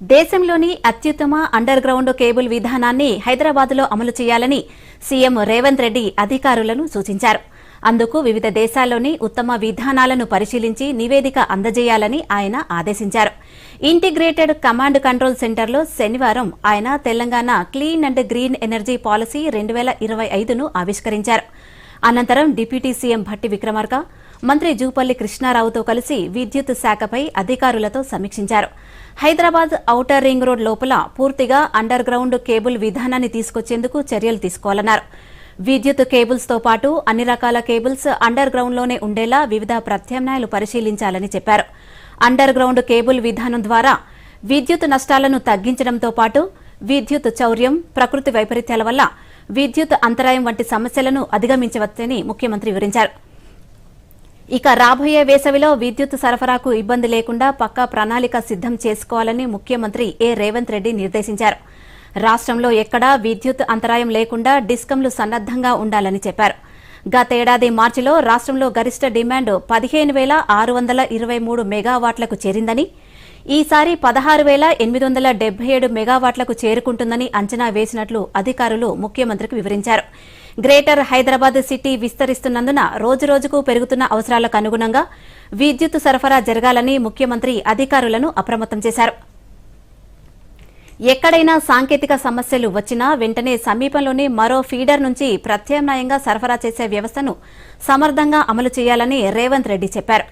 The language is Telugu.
దేశంలోని అత్యుత్తమ అండర్ గ్రౌండ్ కేబుల్ విధానాన్ని హైదరాబాద్లో అమలు చేయాలని సీఎం రేవంత్ రెడ్డి అధికారులను సూచించారు. అందుకు వివిధ దేశాల్లోని ఉత్తమ విధానాలను పరిశీలించి నివేదిక అందజేయాలని ఆయన ఆదేశించారు. ఇంటిగ్రేటెడ్ కమాండ్ కంట్రోల్ సెంటర్లో శనివారం ఆయన Telangana clean and green energy policy రెండు వేల ఇరవై ఐదును ఆవిష్కరించారు. అనంతరం డిప్యూటీ సీఎం భట్టి విక్రమార్క మంత్రి జూపల్లి కృష్ణారావుతో కలిసి విద్యుత్ శాఖపై అధికారులతో సమీక్షించారు. హైదరాబాద్ ఔటర్ రింగ్ రోడ్ లోపల పూర్తిగా అండర్ గ్రౌండ్ కేబుల్ విధానాన్ని తీసుకొచ్చేందుకు చర్యలు తీసుకోవాలన్నారు. విద్యుత్ కేబుల్స్తో పాటు అన్ని రకాల కేబుల్స్ అండర్ గ్రౌండ్లోనే ఉండేలా వివిధ ప్రత్యామ్నాయాలు పరిశీలించాలని చెప్పారు. అండర్ గ్రౌండ్ కేబుల్ విధానం ద్వారా విద్యుత్ నష్టాలను తగ్గించడంతో పాటు విద్యుత్ చౌర్యం ప్రకృతి వైపరీత్యాల వల్ల విద్యుత్ అంతరాయం వంటి సమస్యలను అధిగమించవచ్చని ముఖ్యమంత్రి వివరించారు. ఇక రాబోయే వేసవిలో విద్యుత్ సరఫరాకు ఇబ్బంది లేకుండా పక్కా ప్రణాళిక సిద్దం చేసుకోవాలని ముఖ్యమంత్రి ఏ రేవంత్ రెడ్డి నిర్దేశించారు. రాష్ట్రంలో ఎక్కడా విద్యుత్ అంతరాయం లేకుండా డిస్కంలు సన్నద్దంగా ఉండాలని చెప్పారు. గతేడాది మార్చిలో రాష్ట్రంలో గరిష్ట డిమాండ్ పదిహేను వేల ఆరు వందల ఇరవై మూడు మెగావాట్లకు చేరిందని ఈసారి పదహారు వేల ఎనిమిది వందల డెబ్బై ఏడు మెగావాట్లకు చేరుకుంటుందని అంచనా వేసినట్లు అధికారులు ముఖ్యమంత్రికి వివరించారు. గ్రేటర్ హైదరాబాద్ సిటీ విస్తరిస్తున్నందున రోజురోజుకు పెరుగుతున్న అవసరాలకు అనుగుణంగా విద్యుత్ సరఫరా జరగాలని ముఖ్యమంత్రి అధికారులను అప్రమత్తం చేశారు. ఎక్కడైనా సాంకేతిక సమస్యలు వచ్చినా వెంటనే సమీపంలోని మరో ఫీడర్ నుంచి ప్రత్యామ్నాయంగా సరఫరా చేసే వ్యవస్థను సమర్థంగా అమలు చేయాలని రేవంత్ రెడ్డి చెప్పారు.